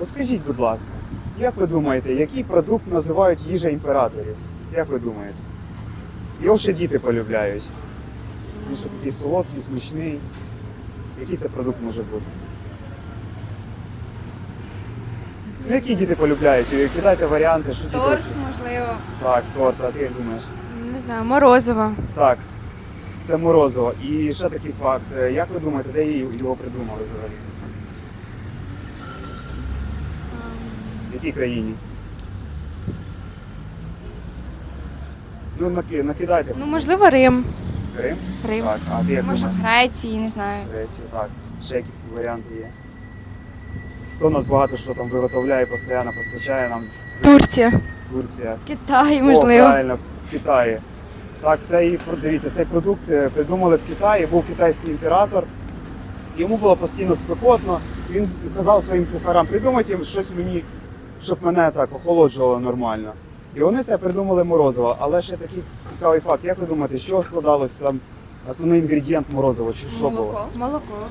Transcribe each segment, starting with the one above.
От скажіть, будь ласка, як ви думаєте, який продукт називають їжа імператорів? Як ви думаєте? Його ще діти полюбляють. Він що такий солодкий, смачний. Який це продукт може бути? Ну, які діти полюбляють? Кидайте варіанти, що діти. Торт, можливо. Так, торт, а ти як думаєш? Не знаю, морозиво. Так, це морозиво. І ще такий факт. Е, Як ви думаєте, де його придумали взагалі? В якій країні? Ну, наки- накидайте. Ну, можливо, Рим. Рим? Рим. Так, а ти як Може, в думаєш? Греції, не знаю. Греція, так. Ще які варіанти є. Хто у нас багато що там виготовляє, постійно постачає нам з Турція. Турція. Китай, О, можливо. правильно, в Китаї. Так, цей дивіться, цей продукт е, придумали в Китаї, був китайський імператор. Йому було постійно спекотно. Він казав своїм кухарам, придумайте щось мені, щоб мене так охолоджувало нормально. І вони це придумали морозиво. Але ще такий цікавий факт. Як ви думаєте, з чого складалось сам основний інгредієнт морозива? Чи що було? Молоко. Молоко.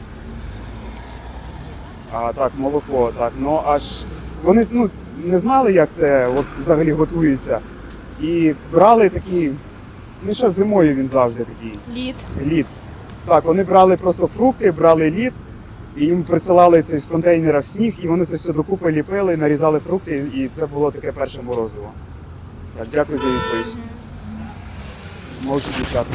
А так, молоко, так. Ну аж вони ну, не знали, як це от, взагалі готується. І брали такі, ну ще зимою він завжди такий Лід. лід. Так, вони брали просто фрукти, брали лід, і їм присилали це з контейнера в сніг, і вони це все докупи ліпили, нарізали фрукти, і це було таке перше морозиво. Так, дякую за відповідь. Молодці дівчата.